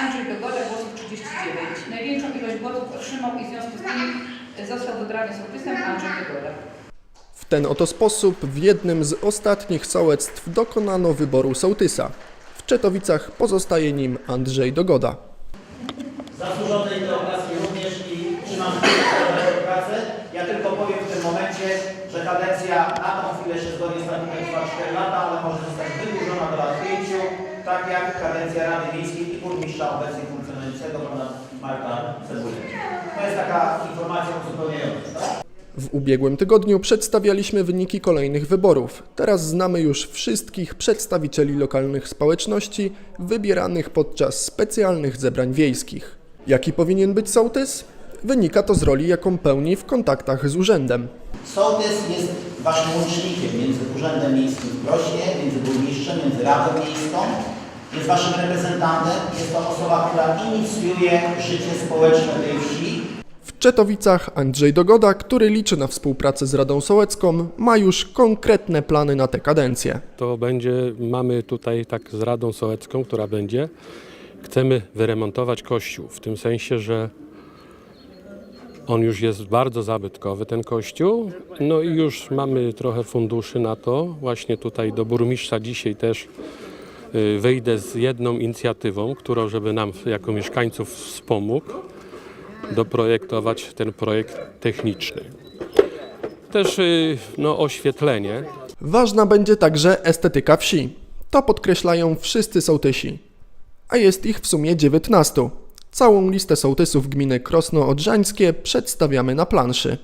Andrzej Dogoda, głosów 39. Największą ilość głosów otrzymał i w związku z tym został wybrany z opisem Andrzej Dogoda. W ten oto sposób w jednym z ostatnich sołectw dokonano wyboru sołtysa. W Czetowicach pozostaje nim Andrzej Dogoda. Zasłużonej do okazji również i trzymam się pracę. Ja tylko powiem w tym momencie, że kadencja na tą chwilę się zgodnie z statutem trwa 4 lata, ale może zostać wydłużona do tak jak kadencja Rady Miejskiej i burmistrza obecnie funkcjonującego pana Marka Cebuli. To jest taka informacja uzupełniająca. Tak? W ubiegłym tygodniu przedstawialiśmy wyniki kolejnych wyborów. Teraz znamy już wszystkich przedstawicieli lokalnych społeczności wybieranych podczas specjalnych zebrań wiejskich. Jaki powinien być sołtys? Wynika to z roli, jaką pełni w kontaktach z urzędem. Sołtys jest waszym łącznikiem między Urzędem Miejskim w Grośnie, między burmistrzem, między Radą Miejską. Jest waszym reprezentantem, jest to osoba, która inicjuje życie społeczne tej wsi, W Czetowicach Andrzej Dogoda, który liczy na współpracę z Radą Sołecką, ma już konkretne plany na tę kadencję. to będzie, mamy tutaj tak z Radą Sołecką, która będzie, chcemy wyremontować kościół, w tym sensie, że on już jest bardzo zabytkowy, ten kościół, no i już mamy trochę funduszy na to. Właśnie tutaj do burmistrza dzisiaj też wyjdę z jedną inicjatywą, którą, żeby nam jako mieszkańców wspomógł, doprojektować ten projekt techniczny. Też y, no, oświetlenie, Ważna będzie także estetyka wsi. To podkreślają wszyscy sołtysi. A jest ich w sumie 19. Całą listę sołtysów gminy Krosno Odrzańskie przedstawiamy na planszy.